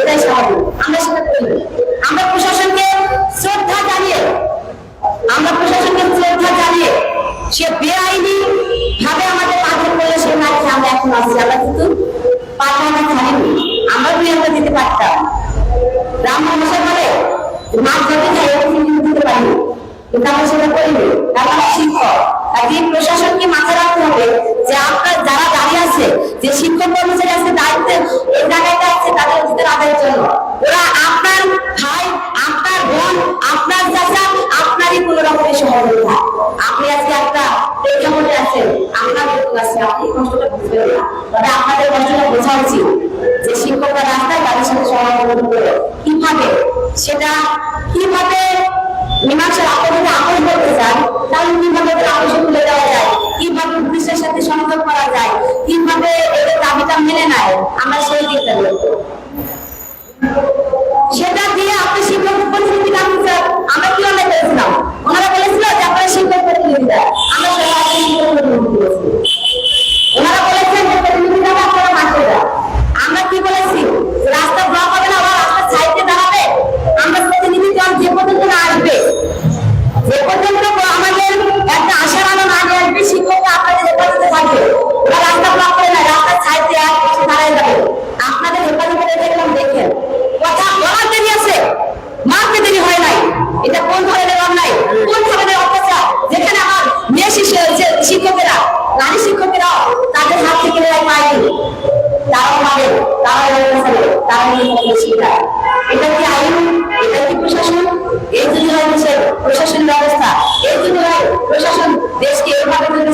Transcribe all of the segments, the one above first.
এটাই স্বাভাবিক। আমরা সেটা করি আমরা প্রশাসনকে শ্রদ্ধা জানিয়ে, আমরা প্রশাসনকে শ্রদ্ধা জানিয়ে, সে বেআইনি ভাবে আমাদের মাধ্যম করলে সে নাকি আমরা এখন আসছি আমরা কিন্তু পাঠানা ছাড়িনি আমরা দুই একটা দিতে পারতাম। রাম মানুষের বলে, মাছ এরকম কিন্তু দিতে পারিনি। কিন্তু আমরা সেটা করিনি কারণ আমরা শিক্ষক আর এই প্রশাসনকে মাথায় রাখতে হবে যে আপনার যারা দাঁড়িয়ে আছে, যে শিক্ষক কর্মচারী আছে দায়িত্বে এই জায়গাটা আছে তাদের অধিকার আদায়ের জন্য। ওরা আপনার ভাই, আপনার বোন, আপনার চাচা, আপনারই কোনো রকমের সহযোগিতা আপনি আজকে একটা প্রেক্ষাপটে আছেন, আপনার বেতন আছে আপনি কষ্টটা বুঝবেন না। তবে আপনাদের কষ্টটা বোঝা উচিত যে শিক্ষকরা রাস্তায় তাদের সাথে সহযোগিতা করে কীভাবে সেটা, কীভাবে মেনে নেয় আমরা সেই দিকটা কি কি এই যদি হয় প্রশাসন দেশকে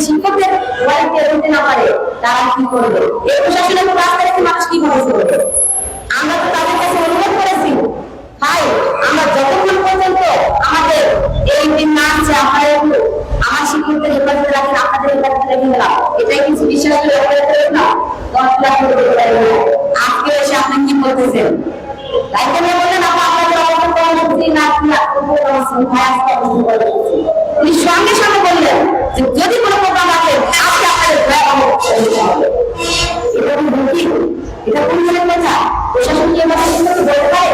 শিক্ষকদের বাড়িতে না পারে। তারা কি করবে? এই প্রশাসনের রেখে মানুষ কীভাবে করবে আমরা তাদের কাছে অনুরোধ করেছি। ভাই, আমরা যতক্ষণ পর্যন্ত আমাদের এই দিন না আছে আপনারা একটু শিক্ষকদের হেফাজতে রাখেন, আপনাদের এটাই কিছু বিশ্বাস করে না। দশ লাখ করে বলতেছেন কেন বললেন না সঙ্গে সঙ্গে বললেন, যে যদি কোনো প্রোগ্রাম আছে আজকে আপনাদের ভয়াবহ হবে। এটা কোনো কথা প্রশাসন কি আমাদের বলতে পারে?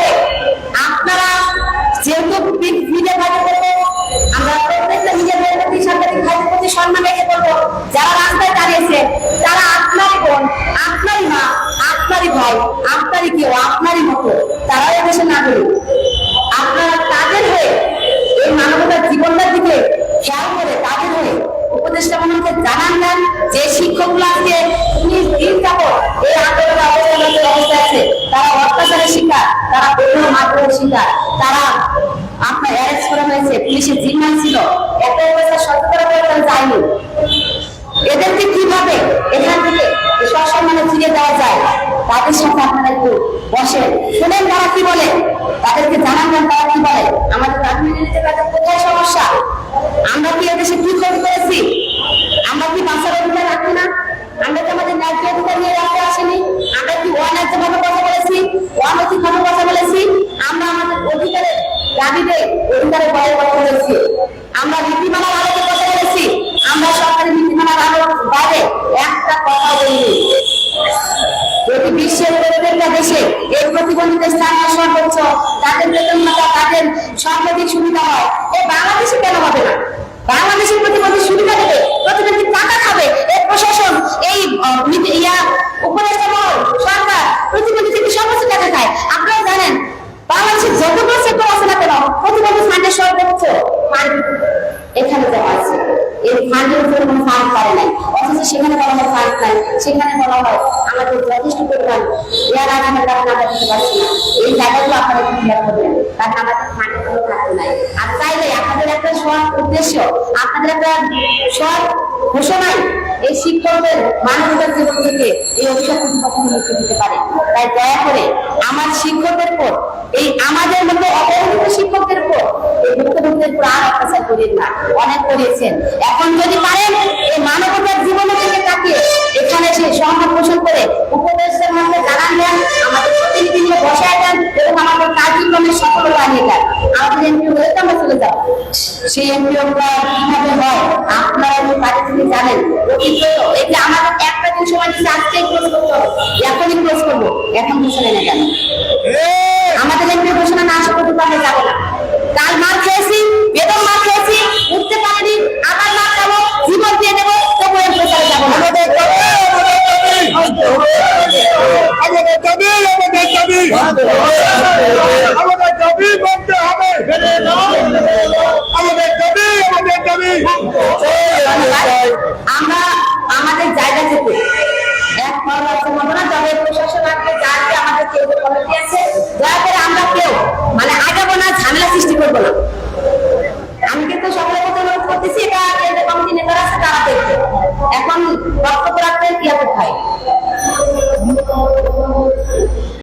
সম্মান রেখে করব যারা রাস্তায় দাঁড়িয়েছে, তারা আপনারই বোন, আপনারই মা, আপনারই ভাই, আপনারই কেউ, আপনারই মতো তারাও এদেশে নাগরিক। আপনারা তাদের হয়ে এই মানবতার জীবনটার দিকে খেয়াল করে তাদের হয়ে উপদেষ্টা মন্ত্রীকে জানান দেন যে শিক্ষকগুলো আজকে উনিশ দিন যাবত এই আন্দোলনে অবস্থানের অবস্থা আছে, তারা অত্যাচারের শিকার, তারা বিভিন্ন মাধ্যমের শিকার, তারা আপনার অ্যারেস্ট করা হয়েছে, পুলিশের জিম্মায় ছিল। এত অবস্থা সচেতন এদেরকে কীভাবে এখান থেকে সসম্মানে ফিরে দেওয়া যায়, তাদের সাথে আপনারা একটু বসেন। শুনেন তারা কি বলে? তাদেরকে তারা কি বলে? আমাদের কোথায় সমস্যা? আমরা কি এদেশে কি ক্ষতি করেছি? আমরা কি অধিকার রাখি না? আমরা কি আমাদের ন্যায্য অধিকার নিয়ে রাখতে আসেনি? আমরা কি অন্যায্য ভাবে কথা বলেছি? অনৈতিক ভাবে কথা বলেছি? আমরা আমাদের অধিকারের দাবিতে অধিকারের বয়ের কথা বলেছি আমরা নীতিমালার কথা বললি সুবিধা দেবে? প্রতিবন্ধী টাকা খাবে? এই প্রশাসন, এই ইয়া সরকার, প্রতিবন্ধী থেকে সমস্ত টাকা খায়। আপনারা জানেন বাংলাদেশের যতগুলো সেক্টর আছে না কেন, প্রতিবন্ধী ফান্ডের এই ফান্ডের উপরে কোনো ফান্ড করে নাই। অথচ সেখানে বলা হয় ফান্ড নাই। সেখানে বলা হয় আমাদের যথেষ্ট পরিমাণ এয়ার আজমের কারণে আমরা দিতে পারছি না। এই জায়গাগুলো আপনারা ক্লিয়ার করবেন? কারণ আমাদের ফান্ডের কোনো থাকতে নাই। আর চাইলে আপনাদের একটা সৎ উদ্দেশ্য আপনাদের একটা সৎ ঘোষণায় এই শিক্ষকদের মানবতার জীবন থেকে এই অভিশাপ প্রতিপক্ষ মুক্তি দিতে পারে। তাই দয়া করে শিক্ষকদের উপর, এই আমাদের মতো অবহেলিত শিক্ষকদের উপর এই ভুক্তভোগীদের উপর আর অত্যাচার করেন না, অনেক করেছেন এখন যদি পারেন, এই মানবতার জীবন থেকে তাকিয়ে এখানে সে সহমত পোষণ করে উপদেশের মধ্যে জানান দেন, আমাদের প্রতিনিধি নিয়ে বসায় দেন এবং আমাদের কার্যক্রমের সফলতা আনিয়ে দেন। আমাদের এমপি হলে আমরা চলে যাব। সেই এমপি কীভাবে হয়, আপনারা যদি বাড়ি থেকে জানেন অভিজ্ঞত এই যে আমাদের একটা দিন সময় দিচ্ছে আজকে ক্লোজ করতে হবে। এখনই ক্লোজ করব, এখন ঘোষণা নেই কেন আমাদের এমপি ঘোষণা না আসা পর্যন্ত আমরা যাব না কাল মার খেয়েছি বেতন মার খেয়েছি উঠতে পারিনি আবার মার খাব জীবন দিয়ে দেবো তবু এর প্রচারে যাব না আমাদের দাবি আমাদের দাবি আমাদের দাবি মানতে হবে আমাদের দাবি আমাদের দাবি আমরা আমাদের জায়গা থেকে এক রাখতে পারব না তবে প্রশাসন আজকে যাকে আমাদের কেউ কমিটি আছে